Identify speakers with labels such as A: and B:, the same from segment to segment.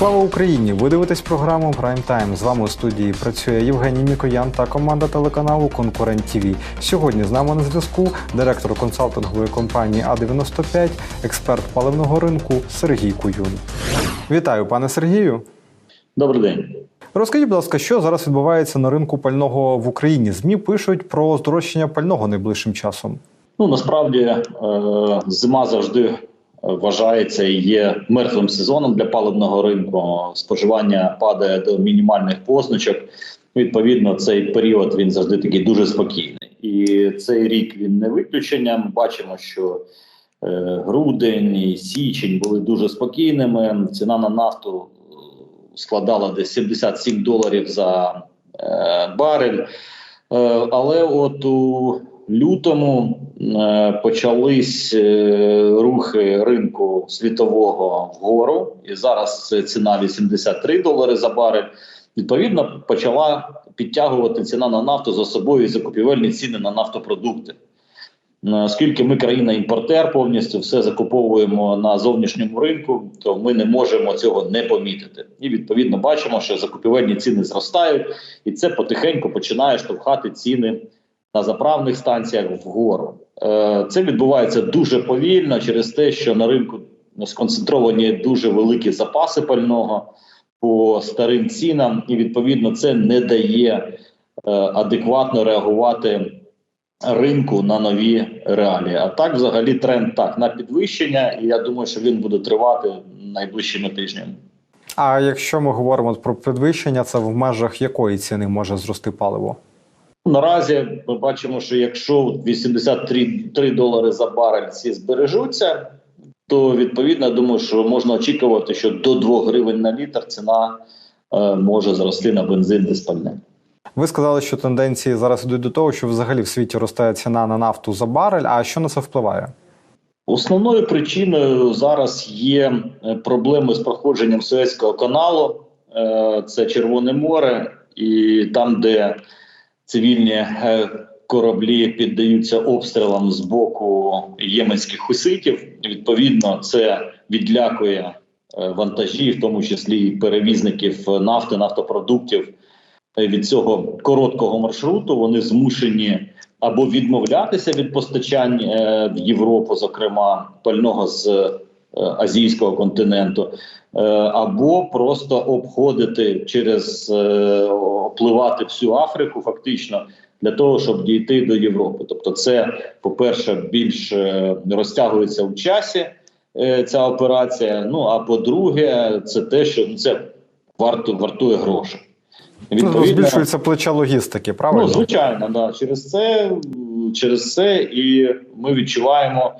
A: Слава Україні! Ви дивитесь програму Prime Time. З вами у студії працює Євгеній Мікоян та команда телеканалу Конкурент ТВ. Сьогодні з нами на зв'язку директор консалтингової компанії А95, експерт паливного ринку Сергій Куюн. Вітаю, пане Сергію.
B: Добрий день.
A: Розкажіть, будь ласка, що зараз відбувається на ринку пального в Україні? ЗМІ пишуть про здорожчання пального найближчим часом.
B: Ну насправді е, зима завжди вважається і є мертвим сезоном для паливного ринку. Споживання падає до мінімальних позначок. Відповідно, цей період він завжди такий дуже спокійний. І цей рік він не виключення. Ми бачимо, що е, грудень і січень були дуже спокійними. Ціна на нафту е, складала десь 77 доларів за е, барель. Але от у лютому е, почались е, рухи ринку світового вгору, і зараз ціна 83 долари за барель. Відповідно, почала підтягувати ціна на нафту за собою і закупівельні ціни на нафтопродукти. Е, Оскільки ми країна-імпортер повністю все закуповуємо на зовнішньому ринку, то ми не можемо цього не помітити. І відповідно бачимо, що закупівельні ціни зростають, і це потихеньку починає штовхати ціни на заправних станціях вгору. Е, Це відбувається дуже повільно через те, що на ринку сконцентровані дуже великі запаси пального по старим цінам, і відповідно це не дає е, адекватно реагувати ринку на нові реалії. А так, взагалі, тренд так на підвищення, і я думаю, що він буде тривати найближчими тижнями.
A: А якщо ми говоримо про підвищення, це в межах якої ціни може зрости паливо?
B: Наразі ми бачимо, що якщо 83 3 долари за барель ці збережуться, то відповідно я думаю, що можна очікувати, що до 2 гривень на літр ціна е, може зрости на бензин диспальне.
A: Ви сказали, що тенденції зараз йдуть до того, що взагалі в світі росте ціна на нафту за барель. А що на це впливає?
B: Основною причиною зараз є е, проблеми з проходженням Суецького каналу, Е, це Червоне море, і там, де цивільні е, кораблі піддаються обстрілам з боку єменських хуситів. Відповідно, це відлякує е, вантажі, в тому числі і перевізників нафти, нафтопродуктів е, від цього короткого маршруту. Вони змушені або відмовлятися від постачань в Європу, зокрема пального з азійського континенту, е, або просто обходити через е, опливати всю Африку, фактично. Для того щоб дійти до Європи, тобто, це по-перше, більш е, розтягується в часі е, ця операція. Ну а по-друге, це те, що ну, це варто вартує грошей.
A: Ну, збільшується плече логістики, правильно?
B: Ну, звичайно, да. Через це, через це і ми відчуваємо.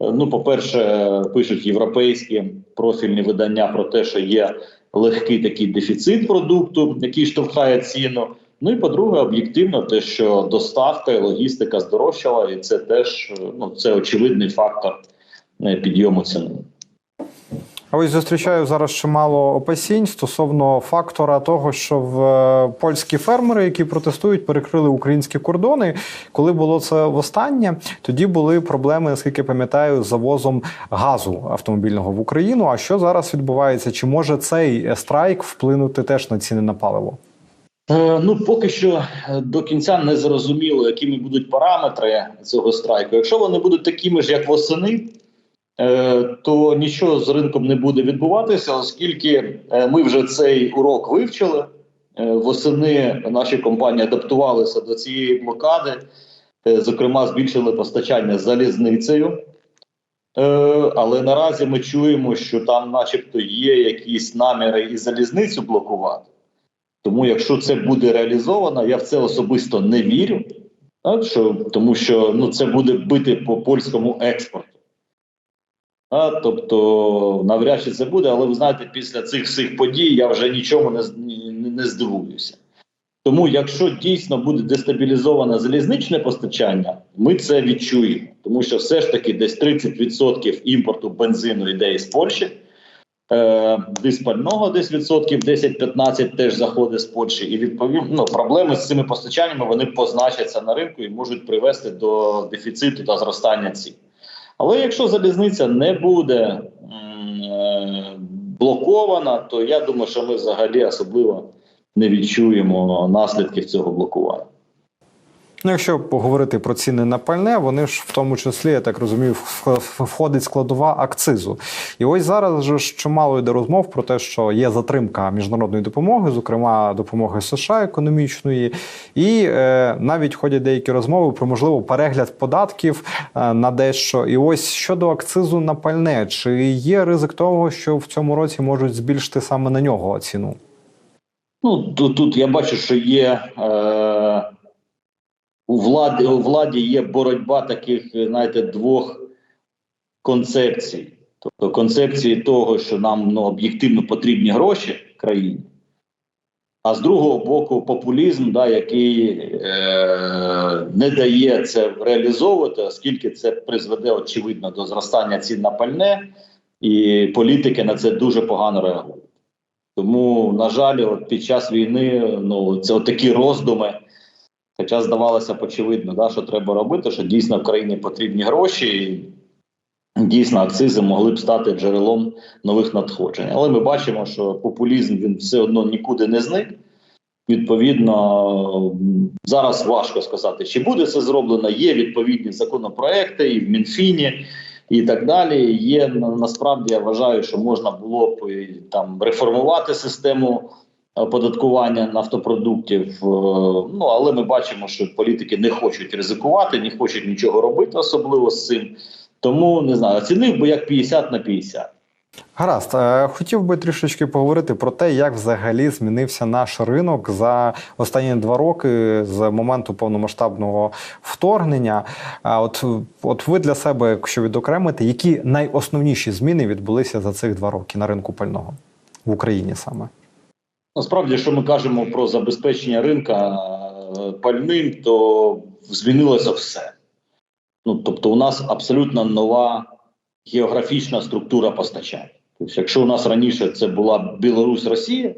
B: Ну, по-перше, пишуть європейські профільні видання про те, що є легкий такий дефіцит продукту, який штовхає ціну. Ну і по-друге, об'єктивно, те, що доставка і логістика здорожчала, і це теж ну це очевидний фактор е, підйому ціни.
A: Ось зустрічаю зараз чимало опасінь стосовно фактора того, що в е, польські фермери, які протестують, перекрили українські кордони. Коли було це востаннє, тоді були проблеми, наскільки пам'ятаю, з завозом газу автомобільного в Україну. А що зараз відбувається? Чи може цей страйк вплинути теж на ціни на паливо?
B: Е, Ну, поки що е, до кінця не зрозуміло, якими будуть параметри цього страйку. Якщо вони будуть такими ж, як восени, е, то нічого з ринком не буде відбуватися, оскільки е, ми вже цей урок вивчили. Е, Восени наші компанії адаптувалися до цієї блокади, е, зокрема, збільшили постачання залізницею. Е, Але наразі ми чуємо, що там, начебто, є якісь наміри і залізницю блокувати. Тому, якщо це буде реалізовано, я в це особисто не вірю, так, що, тому що ну, це буде бити по польському експорту. А, тобто, навряд чи це буде, але ви знаєте, після цих всіх подій я вже нічому не, не, не здивуюся. Тому, якщо дійсно буде дестабілізоване залізничне постачання, ми це відчуємо, тому що все ж таки десь 30% імпорту бензину йде із Польщі. Е, диспального десь відсотків 10-15 теж заходить з Польщі, і відповідно ну, проблеми з цими постачаннями вони позначаться на ринку і можуть привести до дефіциту та зростання цін. Але якщо залізниця не буде е, блокована, то я думаю, що ми взагалі особливо не відчуємо наслідків цього блокування.
A: Ну, якщо поговорити про ціни на пальне, вони ж в тому числі, я так розумію, входить складова акцизу. І ось зараз же чимало йде розмов про те, що є затримка міжнародної допомоги, зокрема допомоги США економічної, і е, навіть ходять деякі розмови про можливо перегляд податків е, на дещо. І ось щодо акцизу на пальне, чи є ризик того, що в цьому році можуть збільшити саме на нього ціну?
B: Ну тут, тут я бачу, що є е, у владі у владі є боротьба таких, знаєте, двох концепцій. Тобто концепції того, що нам ну, об'єктивно потрібні гроші країні, а з другого боку, популізм, да, який е, не дає це реалізовувати, оскільки це призведе очевидно до зростання цін на пальне, і політики на це дуже погано реагують. Тому, на жаль, от під час війни ну це такі роздуми. Хоча здавалося б очевидно, да, що треба робити, що дійсно в країні потрібні гроші, і дійсно акцизи могли б стати джерелом нових надходжень. Але ми бачимо, що популізм він все одно нікуди не зник. Відповідно, зараз важко сказати, чи буде це зроблено. Є відповідні законопроекти і в Мінфіні, і так далі. Є насправді я вважаю, що можна було б там реформувати систему оподаткування нафтопродуктів. е, Ну але ми бачимо, що політики не хочуть ризикувати, не хочуть нічого робити, особливо з цим. Тому не знаю, оцінив би як 50 на 50.
A: Гаразд, Е, хотів би трішечки поговорити про те, як взагалі змінився наш ринок за останні два роки з моменту повномасштабного вторгнення. От, от ви для себе, якщо відокремити, які найосновніші зміни відбулися за цих два роки на ринку пального в Україні саме?
B: Насправді, якщо ми кажемо про забезпечення ринка е, пальним, то змінилося все. Ну тобто, у нас абсолютно нова географічна структура постачань. Тобто, якщо у нас раніше це була Білорусь, Росія,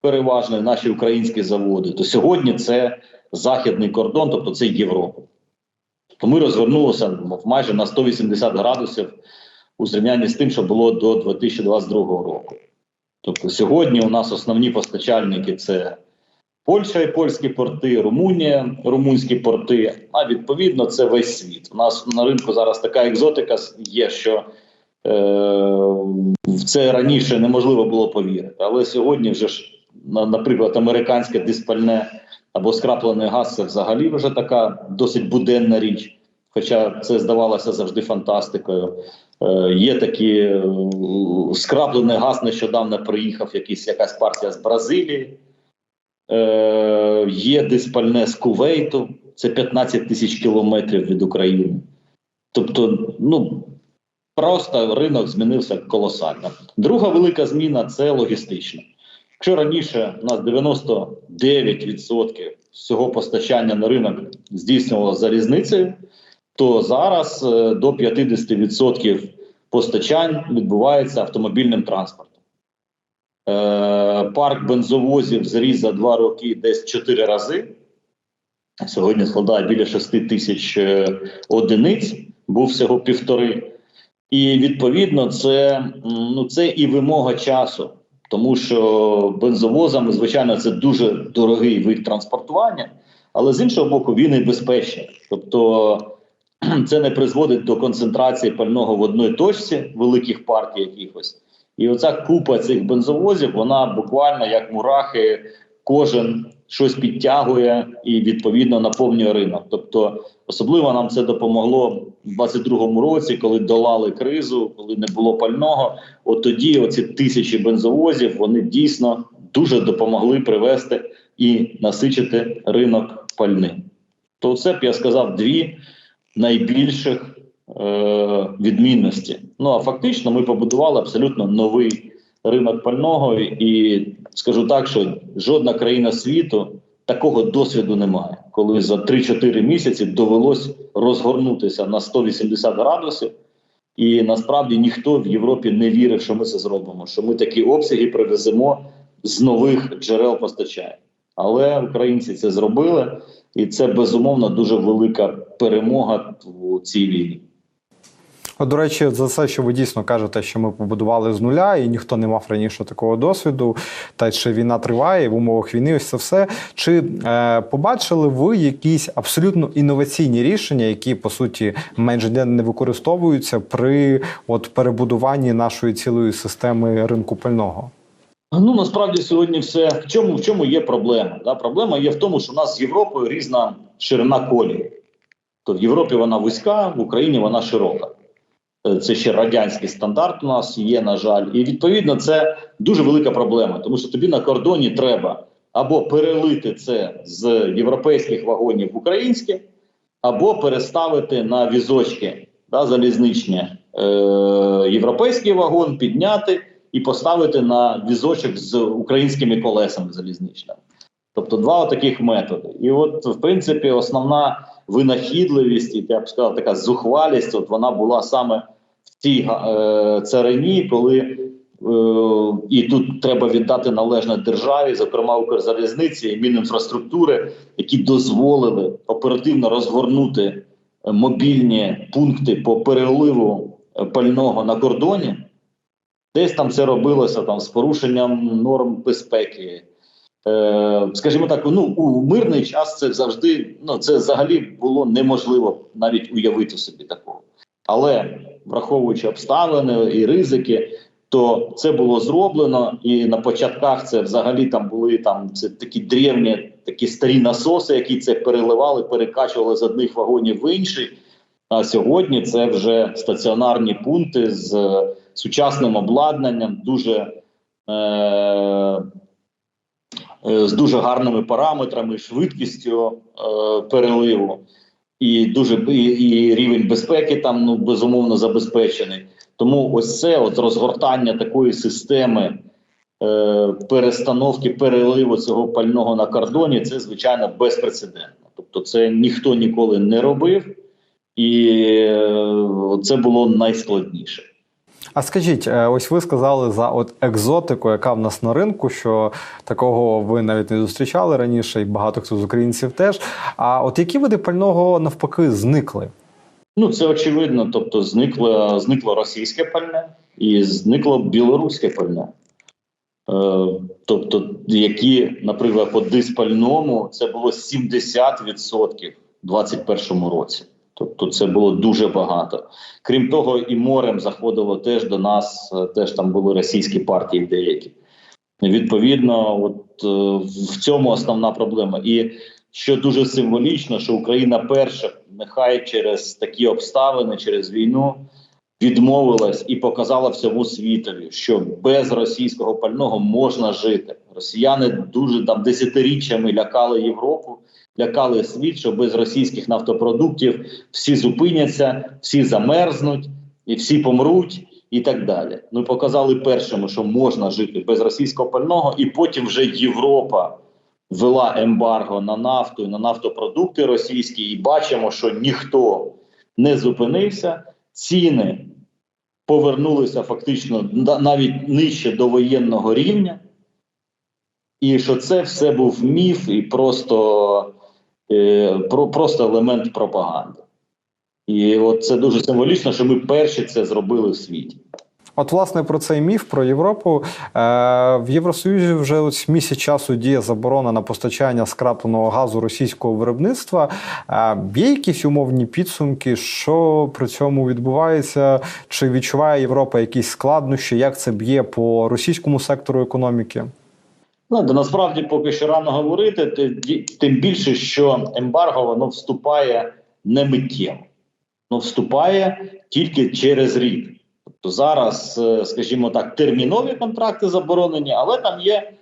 B: переважно наші українські заводи, то сьогодні це західний кордон, тобто це Європа. То ми розвернулися майже на 180 градусів у зрівнянні з тим, що було до 2022 року. Тобто сьогодні у нас основні постачальники це Польща і польські порти, Румунія, румунські порти. А відповідно це весь світ. У нас на ринку зараз така екзотика є, що е, в це раніше неможливо було повірити. Але сьогодні вже ж, наприклад, американське диспальне або скраплений газ це взагалі вже така досить буденна річ. Хоча це здавалося завжди фантастикою. Е, є такі е, скраплений газ нещодавно приїхав якийсь якась партія з Бразилії. Е, є диспальне з Кувейту, це 15 тисяч кілометрів від України. Тобто, ну просто ринок змінився колосально. Друга велика зміна це логістична. Якщо раніше у нас 99% всього постачання на ринок здійснювалося залізницею, то зараз е, до 50% постачань відбувається автомобільним транспортом. Е, парк бензовозів зріс за два роки десь 4 рази. Сьогодні складає біля 6 тисяч е, одиниць, був всього півтори. І відповідно, це, ну, це і вимога часу, тому що бензовозами, звичайно, це дуже дорогий вид транспортування, але з іншого боку, він і безпечний. Тобто це не призводить до концентрації пального в одній точці великих партій якихось. І оця купа цих бензовозів, вона буквально як мурахи, кожен щось підтягує і відповідно наповнює ринок. Тобто, особливо нам це допомогло в 22-му році, коли долали кризу, коли не було пального. От тоді оці тисячі бензовозів вони дійсно дуже допомогли привести і насичити ринок пальним. То це б я сказав дві найбільших е, відмінності. Ну а фактично ми побудували абсолютно новий ринок пального, і скажу так, що жодна країна світу такого досвіду немає, коли за 3-4 місяці довелось розгорнутися на 180 градусів. І насправді ніхто в Європі не вірив, що ми це зробимо. Що ми такі обсяги привеземо з нових джерел постачання. Але українці це зробили, і це безумовно дуже велика перемога у цій війні.
A: До речі, за це, що ви дійсно кажете, що ми побудували з нуля, і ніхто не мав раніше такого досвіду, та ще війна триває в умовах війни. Ось це все. Чи е, побачили ви якісь абсолютно інноваційні рішення, які по суті майже не використовуються при от перебудуванні нашої цілої системи ринку пального?
B: Ну насправді сьогодні все в чому в чому є проблема? Да? Проблема є в тому, що у нас з Європою різна ширина колії. То в Європі вона вузька, в Україні вона широка. Е, Це ще радянський стандарт у нас є, на жаль, і відповідно це дуже велика проблема, тому що тобі на кордоні треба або перелити це з європейських вагонів в українські, або переставити на візочки да, залізничні е, європейський вагон, підняти і поставити на візочок з українськими колесами залізничними. Тобто два таких методи. І от, в принципі, основна винахідливість, і я б сказав, така зухвалість, от вона була саме в цій е, царині, коли е, і тут треба віддати належне державі, зокрема Укрзалізниці і Мінінфраструктури, які дозволили оперативно розгорнути е, мобільні пункти по переливу е, пального на кордоні. Десь там це робилося там з порушенням норм безпеки. Е, скажімо так, ну у мирний час це завжди ну це взагалі було неможливо навіть уявити собі такого. Але враховуючи обставини і ризики, то це було зроблено. І на початках це взагалі там були там це такі древні, такі старі насоси, які це переливали, перекачували з одних вагонів в інший. А сьогодні це вже стаціонарні пункти з сучасним обладнанням, дуже е, е, з дуже гарними параметрами, швидкістю е, переливу, і дуже і, і рівень безпеки там ну безумовно забезпечений. Тому ось це от розгортання такої системи е, перестановки переливу цього пального на кордоні, це звичайно безпрецедентно. Тобто, це ніхто ніколи не робив, і е, це було найскладніше.
A: А скажіть, е, ось ви сказали за от екзотику, яка в нас на ринку, що такого ви навіть не зустрічали раніше, і багато хто з українців теж. А от які види пального навпаки зникли?
B: Ну це очевидно. Тобто, зникло зникло російське пальне і зникло білоруське пальне. Е, тобто, які, наприклад, по диспальному це було 70% у 2021 році. Тобто, це було дуже багато. Крім того, і морем заходило теж до нас, е, теж там були російські партії деякі. Відповідно, от е, в цьому основна проблема. І що дуже символічно, що Україна перша, нехай через такі обставини, через війну, відмовилась і показала всьому світові, що без російського пального можна жити. Росіяни дуже там десятиріччями лякали Європу, лякали світ, що без російських нафтопродуктів всі зупиняться, всі замерзнуть і всі помруть. І так далі. Ми показали першому, що можна жити без російського пального, і потім вже Європа ввела ембарго на нафту і на нафтопродукти російські, і бачимо, що ніхто не зупинився. Ціни повернулися фактично навіть нижче до воєнного рівня, і що це все був міф і просто, про, просто елемент пропаганди. І от це дуже символічно, що ми перші це зробили в світі.
A: От, власне, про цей міф про Європу Е, в Євросоюзі вже ось місяць часу діє заборона на постачання скрапленого газу російського виробництва. Е, Є якісь умовні підсумки, що при цьому відбувається? Чи відчуває Європа якісь складнощі? Як це б'є по російському сектору економіки?
B: Ну, да, насправді поки що рано говорити, тим більше, що ембарго воно вступає не миттєво, воно вступає тільки через рік. Тобто зараз, е, скажімо так, термінові контракти заборонені, але там є е,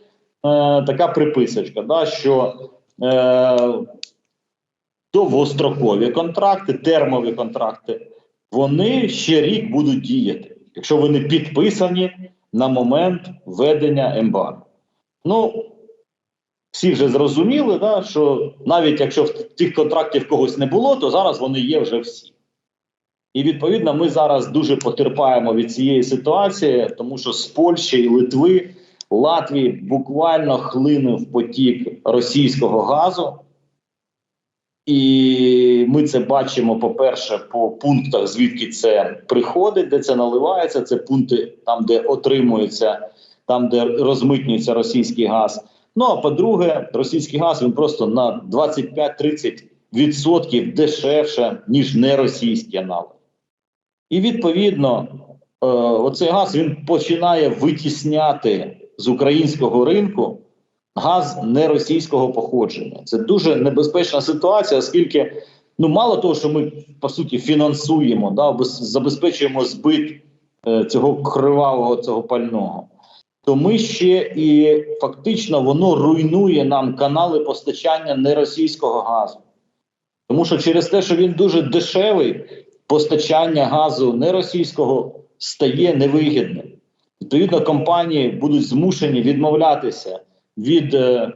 B: така приписочка, да, що е, довгострокові контракти, термові контракти, вони ще рік будуть діяти, якщо вони підписані на момент введення ембарго. Ну, всі вже зрозуміли, да, що навіть якщо в тих контрактів когось не було, то зараз вони є вже всі. І відповідно ми зараз дуже потерпаємо від цієї ситуації, тому що з Польщі і Литви, Латвії буквально хлинув потік російського газу, і ми це бачимо, по-перше, по пунктах, звідки це приходить, де це наливається. Це пункти там, де отримується, там, де розмитнюється російський газ. Ну а по-друге, російський газ він просто на 25-30% дешевше, ніж неросійський аналог. І відповідно, е, оцей газ він починає витісняти з українського ринку газ неросійського походження. Це дуже небезпечна ситуація, оскільки ну мало того, що ми по суті фінансуємо, да, забезпечуємо збит е, цього кривавого цього пального. То ми ще і фактично воно руйнує нам канали постачання неросійського газу. Тому що через те, що він дуже дешевий, постачання газу неросійського стає невигідним. Відповідно, компанії будуть змушені відмовлятися від е,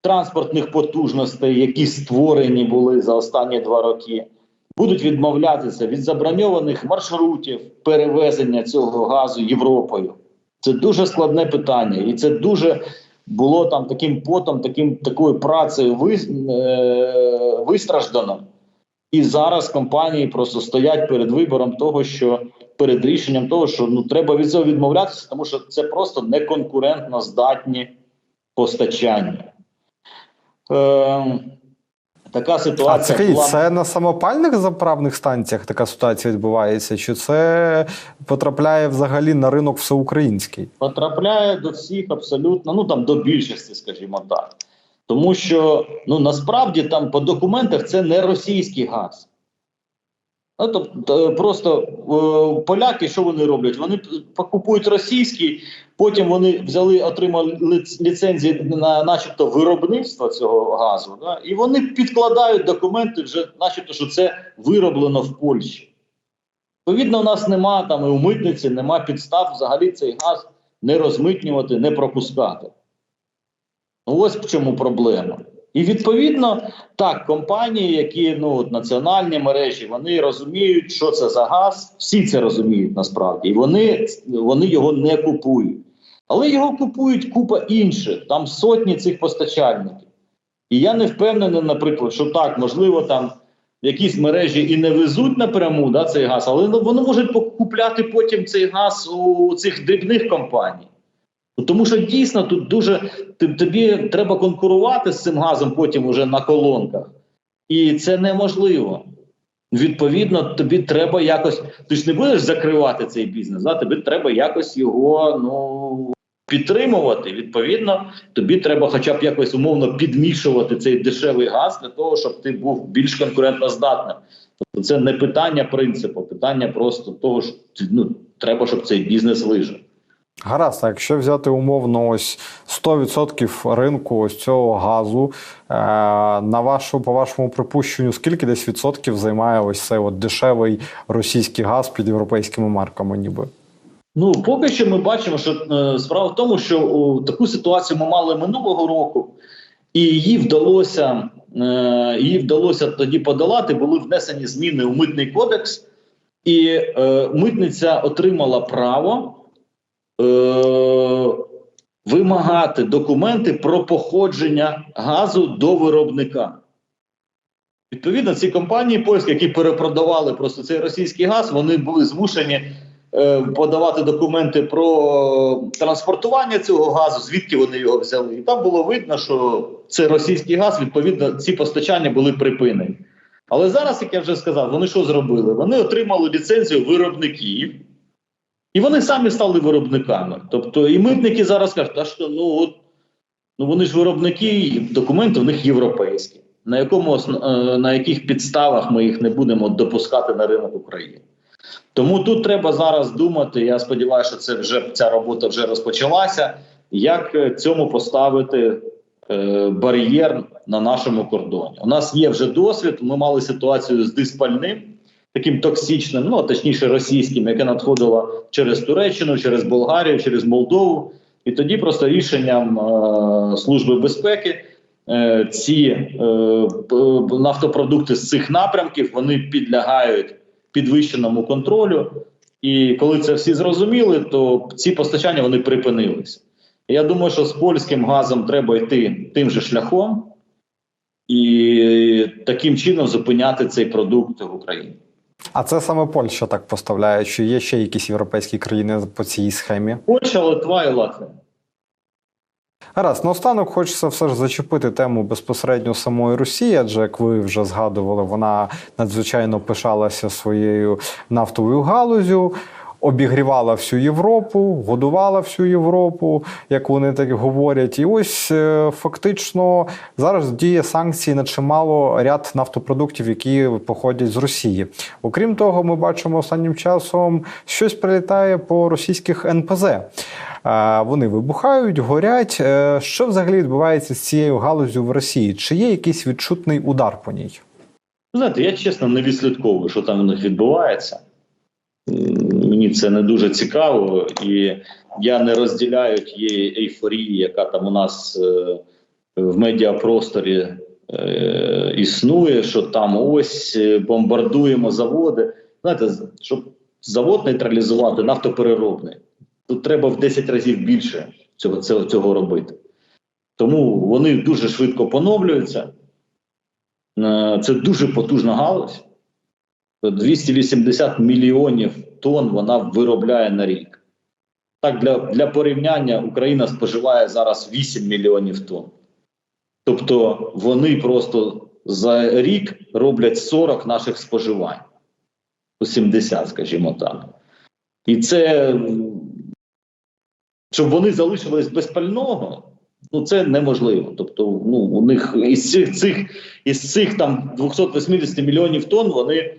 B: транспортних потужностей, які створені були за останні два роки. Будуть відмовлятися від заброньованих маршрутів перевезення цього газу Європою. Це дуже складне питання, і це дуже було там таким потом, таким такою працею ви, е, вистраждано. І зараз компанії просто стоять перед вибором того, що перед рішенням того, що ну треба від цього відмовлятися, тому що це просто неконкурентно здатні постачання. Е, така
A: А
B: ситуація
A: це,
B: була.
A: це на самопальних заправних станціях така ситуація відбувається? Чи це потрапляє взагалі на ринок всеукраїнський?
B: потрапляє до всіх абсолютно, ну там до більшості, скажімо так. Тому що ну насправді там по документах це не російський газ. Ну, тобто просто е, поляки, що вони роблять? Вони покупують російський, потім вони взяли, отримали ліцензії на начебто виробництво цього газу, да, і вони підкладають документи, вже, начебто, що це вироблено в Польщі. Відповідно, у нас нема там і у митниці, нема підстав взагалі цей газ не розмитнювати, не пропускати. Ну, ось в чому проблема. І відповідно, так, компанії, які ну національні мережі, вони розуміють, що це за газ. Всі це розуміють насправді, і вони, вони його не купують. Але його купують купа інших, там сотні цих постачальників. І я не впевнений, наприклад, що так, можливо, там якісь мережі і не везуть напряму да, цей газ, але ну, вони можуть купляти потім цей газ у цих дрібних компаній. Ну, Тому що дійсно тут дуже тобі треба конкурувати з цим газом потім уже на колонках, і це неможливо. Відповідно, тобі треба якось. Ти ж не будеш закривати цей бізнес, да? тобі треба якось його ну, підтримувати. Відповідно, тобі треба, хоча б якось умовно підмішувати цей дешевий газ для того, щоб ти був більш конкурентоздатним. Тобто це не питання принципу, питання просто того, що ну, треба, щоб цей бізнес вижив.
A: Гаразд, а якщо взяти умовно ось 100% ринку ось цього газу, е, на вашу, по вашому припущенню, скільки десь відсотків займає ось цей от дешевий російський газ під європейськими марками, ніби?
B: Ну, поки що ми бачимо, що е, справа в тому, що о, таку ситуацію ми мали минулого року, і її вдалося, е, її вдалося тоді подолати. Були внесені зміни у митний кодекс, і е, митниця отримала право вимагати документи про походження газу до виробника. Відповідно, ці компанії польські, які перепродавали просто цей російський газ, вони були змушені е, подавати документи про транспортування цього газу, звідки вони його взяли. І там було видно, що це російський газ, відповідно, ці постачання були припинені. Але зараз, як я вже сказав, вони що зробили? Вони отримали ліцензію виробників, і вони самі стали виробниками. Тобто, і митники зараз кажуть, а що ну от ну вони ж виробники, і документи в них європейські. На якому е, на яких підставах ми їх не будемо допускати на ринок України? Тому тут треба зараз думати. Я сподіваюся, що це вже ця робота вже розпочалася. Як е, цьому поставити е, бар'єр на нашому кордоні? У нас є вже досвід. Ми мали ситуацію з диспальним, таким токсичним, ну точніше російським, яке надходило через Туреччину, через Болгарію, через Молдову. І тоді просто рішенням е, Служби безпеки е, ці е, нафтопродукти з цих напрямків вони підлягають підвищеному контролю. І коли це всі зрозуміли, то ці постачання вони припинилися. Я думаю, що з польським газом треба йти тим же шляхом. і таким чином зупиняти цей продукт в Україні.
A: А це саме Польща так поставляє, чи є ще якісь європейські країни по цій схемі?
B: Польща, Литва і Латвія.
A: Гаразд, наостанок хочеться все ж зачепити тему безпосередньо самої Росії, адже як ви вже згадували, вона надзвичайно пишалася своєю нафтовою галузю. Обігрівала всю Європу, годувала всю Європу, як вони так говорять. І ось е, фактично зараз діє санкції на чимало ряд нафтопродуктів, які походять з Росії. Окрім того, ми бачимо останнім часом щось прилітає по російських НПЗ. Е, Вони вибухають, горять. Е, Що взагалі відбувається з цією галузю в Росії? Чи є якийсь відчутний удар по ній?
B: Знаєте, я чесно не відслідковую, що там у них відбувається. Мені це не дуже цікаво, і я не розділяю тієї ейфорії, яка там у нас е, в медіапросторі е, існує, що там ось е, бомбардуємо заводи. Знаєте, щоб завод нейтралізувати, нафтопереробний, тут треба в 10 разів більше цього, цього, цього робити. Тому вони дуже швидко поновлюються. Е, Це дуже потужна галузь. 280 мільйонів тонн вона виробляє на рік. Так, для, для порівняння Україна споживає зараз 8 мільйонів тонн. Тобто вони просто за рік роблять 40 наших споживань. 70, скажімо так. І це, щоб вони залишились без пального, ну це неможливо. Тобто, ну, у них із цих, цих, із цих там 280 мільйонів тонн вони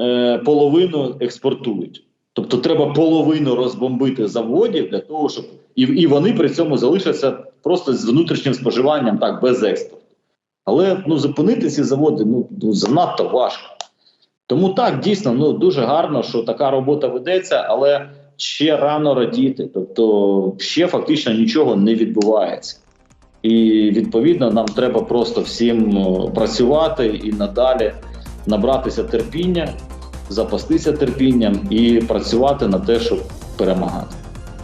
B: е, половину експортують. Тобто треба половину розбомбити заводів для того, щоб і, і вони при цьому залишаться просто з внутрішнім споживанням, так, без експорту. Але ну, зупинити ці заводи ну, ну, занадто важко. Тому так, дійсно, ну дуже гарно, що така робота ведеться, але ще рано радіти. Тобто, ще фактично нічого не відбувається. І відповідно нам треба просто всім працювати і надалі набратися терпіння, запастися терпінням і працювати на те, щоб перемагати.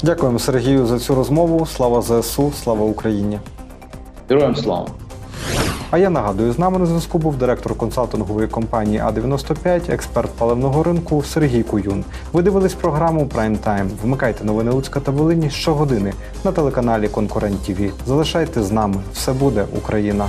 A: Дякуємо Сергію за цю розмову. Слава ЗСУ, слава Україні!
B: Героям слава!
A: А я нагадую, з нами на зв'язку був директор консалтингової компанії А95, експерт паливного ринку Сергій Куюн. Ви дивились програму Прайм Тайм. Вмикайте новини Луцька та Волині щогодини на телеканалі Конкурент ТІВІ. Залишайте з нами. Все буде Україна.